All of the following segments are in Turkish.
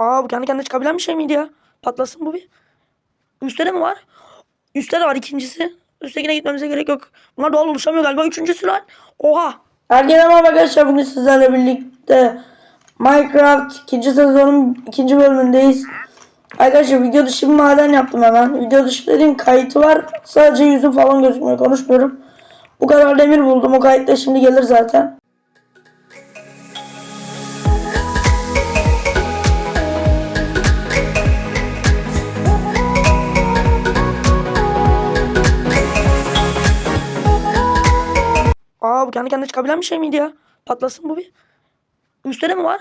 Aa bu kendi kendine çıkabilen bir şey miydi ya? Patlasın bu bir. Üstte de mi var? Üstte de var ikincisi. Üsttekine gitmemize gerek yok. Bunlar doğal oluşamıyor galiba. Üçüncüsü lan. Oha. Herkese merhaba arkadaşlar. Bugün sizlerle birlikte Minecraft ikinci sezonun ikinci bölümündeyiz. Arkadaşlar video dışı bir maden yaptım hemen. Video dışı dediğim kayıtı var. Sadece yüzüm falan gözükmüyor. Konuşmuyorum. Bu kadar demir buldum. O kayıt da şimdi gelir zaten. Aa bu kendi kendine çıkabilen bir şey miydi ya? Patlasın bu bir. Üstte de mi var?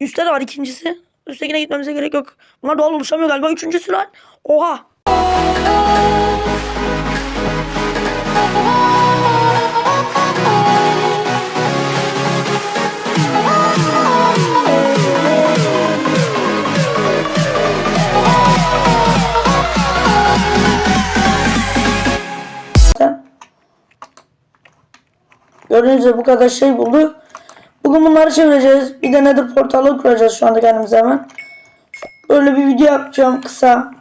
Üstte de var ikincisi. Üsttekine gitmemize gerek yok. Bunlar doğal oluşamıyor galiba. Üçüncüsü lan. Oha. Gördüğünüz gibi bu kadar şey buldu. Bugün bunları çevireceğiz. Bir de Nether portalı kuracağız şu anda kendimize hemen. Böyle bir video yapacağım kısa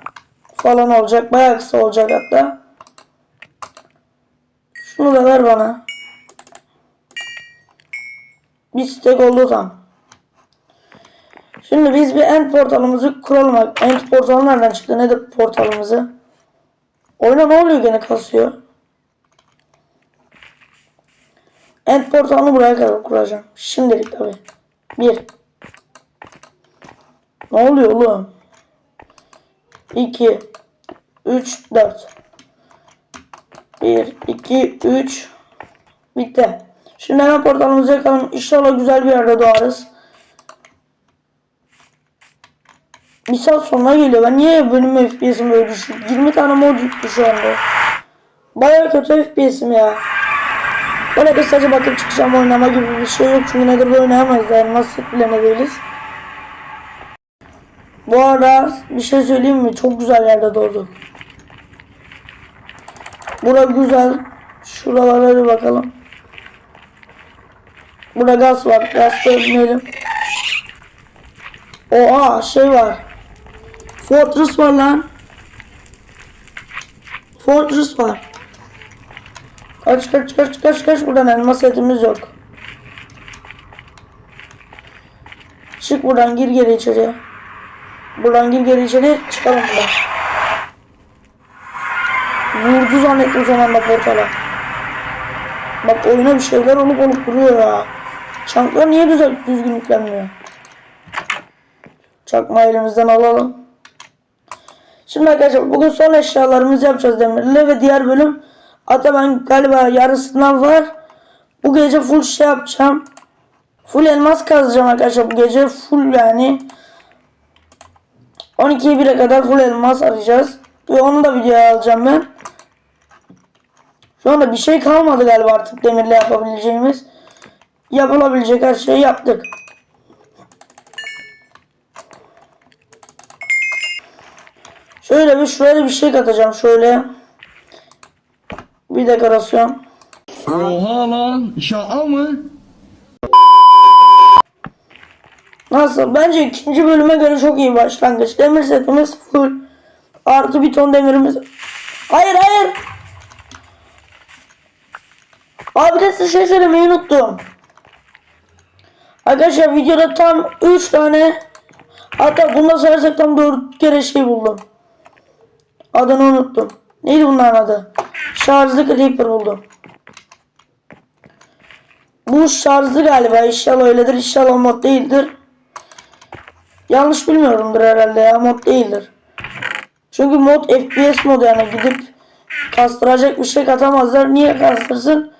falan olacak. Bayağı kısa olacak hatta. Şunu da ver bana. Bir stek oldu tam. Şimdi biz bir end portalımızı kuralım. End portalı nereden çıktı? Nedir portalımızı? Oyuna ne oluyor gene kasıyor? End portalını buraya kadar kuracağım. Şimdilik tabi. Bir. Ne oluyor oğlum? 2 3 4 1 2 3 Bitti. Şimdi hemen portalımızı yakalım. İnşallah güzel bir yerde doğarız. Bir saat sonra geliyor. Ben niye benim FPS'im böyle düşük? 20 tane mod yüklü şu anda. Baya kötü FPS'im ya. Böyle de sadece bakıp çıkacağım oynama gibi bir şey yok. Çünkü nedir oynayamayız yani. Nasıl bile ne değiliz. Bu arada bir şey söyleyeyim mi? Çok güzel yerde doğduk. Bura güzel. Şuralara bir bakalım. Burada gaz var. Gaz koymayalım. Oha şey var. Fortress var lan. Fortress var. Kaç kaç kaç kaç kaç buradan elmas setimiz yok. Çık buradan gir geri içeriye. Buradan gir geri içeri çıkalım buradan. Vurdu zannettim son anda portala. Bak oyuna bir şeyler olup olup duruyor ya. Çanklar niye düzel düzgün yüklenmiyor? Çakma elimizden alalım. Şimdi arkadaşlar bugün son eşyalarımızı yapacağız demirle ve diğer bölüm hatta ben galiba yarısından var. Bu gece full şey yapacağım. Full elmas kazacağım arkadaşlar bu gece full yani. 12'ye 1'e kadar full elmas arayacağız. Ve onu da videoya alacağım ben. Şu anda bir şey kalmadı galiba artık demirle yapabileceğimiz. Yapılabilecek her şeyi yaptık. Şöyle bir şöyle bir şey katacağım şöyle. Bir dekorasyon. Oha lan şaka mı? Nasıl? Bence ikinci bölüme göre çok iyi başlangıç. Demir setimiz full. Artı bir ton demirimiz. Hayır hayır. Abi de size şey söylemeyi unuttum. Arkadaşlar videoda tam 3 tane hatta bunda sayarsak tam 4 kere şey buldum. Adını unuttum. Neydi bunların adı? Şarjlı Creeper buldum. Bu şarjlı galiba. İnşallah öyledir. İnşallah mod değildir. Yanlış bilmiyorumdur herhalde ya. Mod değildir. Çünkü mod FPS modu yani gidip kastıracak bir şey katamazlar. Niye kastırsın?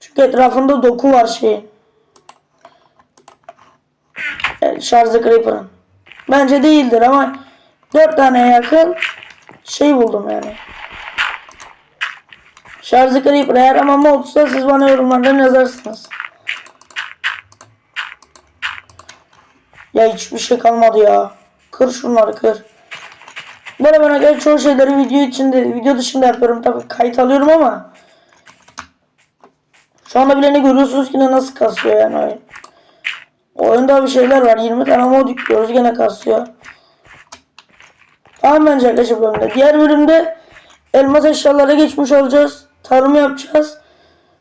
Çünkü etrafında doku var şeyin. Yani şarjlı Creeper'ın. Bence değildir ama 4 tane yakın şey buldum yani. Şarjı Creeper eğer ama modsa siz bana yorumlardan yazarsınız. Ya hiçbir şey kalmadı ya. Kır şunları kır. Arada ben arkadaşlar çoğu şeyleri video içinde, video dışında yapıyorum. Tabii kayıt alıyorum ama. Şu anda bile ne görüyorsunuz ki ne nasıl kasıyor yani oyun. Oyunda bir şeyler var. 20 tane mod yüklüyoruz. Gene kasıyor. Tamam bence arkadaşlar bölümde. Diğer bölümde elmas eşyalara geçmiş olacağız. Tarım yapacağız.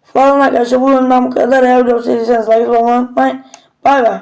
Falan arkadaşlar bu bölümden bu kadar. Eğer video sevdiyseniz like unutmayın. Bay bay.